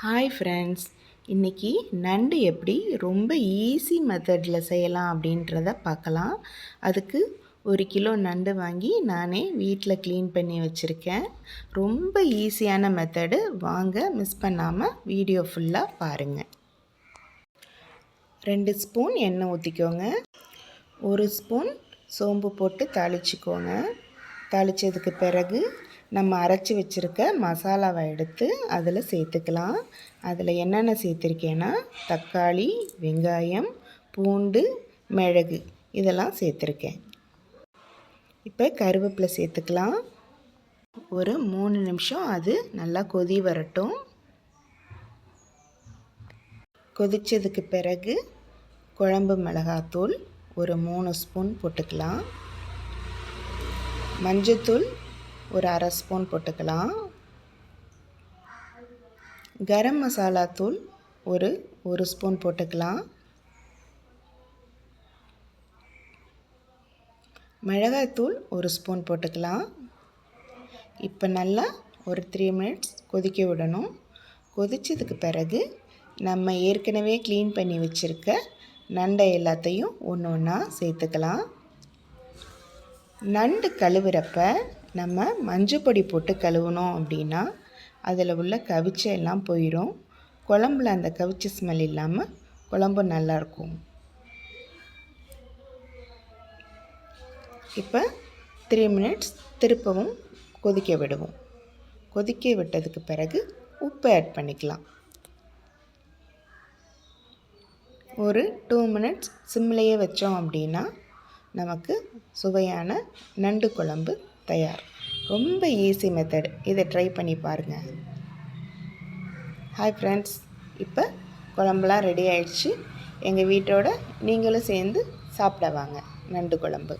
Hi friends இன்றைக்கி நண்டு எப்படி ரொம்ப ஈஸி மெத்தடில் செய்யலாம் அப்படின்றத பார்க்கலாம். அதுக்கு ஒரு கிலோ நண்டு வாங்கி நானே வீட்டில் க்ளீன் பண்ணி வச்சுருக்கேன். ரொம்ப ஈஸியான மெத்தடு வாங்க மிஸ் பண்ணாமல் வீடியோ ஃபுல்லாக பாருங்கள் ரெண்டு ஸ்பூன் எண்ணெய் ஊற்றிக்கோங்க ஒரு ஸ்பூன் சோம்பு போட்டு தாளிச்சிக்கோங்க. தாளித்ததுக்கு பிறகு நம்ம அரைச்சி வச்சுருக்க மசாலாவை எடுத்து அதில் சேர்த்துக்கலாம். அதில் என்னென்ன சேர்த்துருக்கேன்னா தக்காளி வெங்காயம் பூண்டு மிளகு இதெல்லாம் சேர்த்துருக்கேன். இப்போ கருவேப்பிலை சேர்த்துக்கலாம். ஒரு மூணு நிமிஷம் அது நல்லா கொதி வரட்டும். கொதித்ததுக்கு பிறகு குழம்பு மிளகாத்தூள் ஒரு மூணு ஸ்பூன் போட்டுக்கலாம். மஞ்சத்தூள் ஒரு அரை ஸ்பூன் போட்டுக்கலாம். கரம் மசாலா தூள் ஒரு ஒரு ஸ்பூன் போட்டுக்கலாம். மிளகாய்த்தூள் ஒரு ஸ்பூன் போட்டுக்கலாம். இப்போ நல்லா ஒரு த்ரீ மினிட்ஸ் கொதிக்க விடணும். கொதித்ததுக்கு பிறகு நம்ம ஏற்கனவே க்ளீன் பண்ணி வச்சுருக்க நண்டை எல்லாத்தையும் ஒன்று ஒன்றா சேர்த்துக்கலாம். நண்டு கழுவுறப்ப நம்ம மஞ்சப்பொடி போட்டு கழுவுனோம் அப்படின்னா அதில் உள்ள கவிச்சை எல்லாம் போயிடும். குழம்புல அந்த கவிச்ச ஸ்மெல் இல்லாமல் குழம்பு நல்லாயிருக்கும் இப்போ த்ரீ மினிட்ஸ் திருப்பவும் கொதிக்க விடுவோம். கொதிக்க விட்டதுக்கு பிறகு உப்பு ஆட் பண்ணிக்கலாம். ஒரு டூ மினிட்ஸ் சிம்லேயே வச்சோம் அப்படின்னா நமக்கு சுவையான நண்டு குழம்பு தயார். ரொம்ப ஈஸி மெத்தட் இதை ட்ரை பண்ணி பாருங்கள் ஹாய் ஃப்ரெண்ட்ஸ் இப்போ குழம்புலாம் ரெடி ஆயிடுச்சு. எங்கள் வீட்டோட நீங்களும் சேர்ந்து சாப்பிட வாங்க. நண்டு குழம்பு.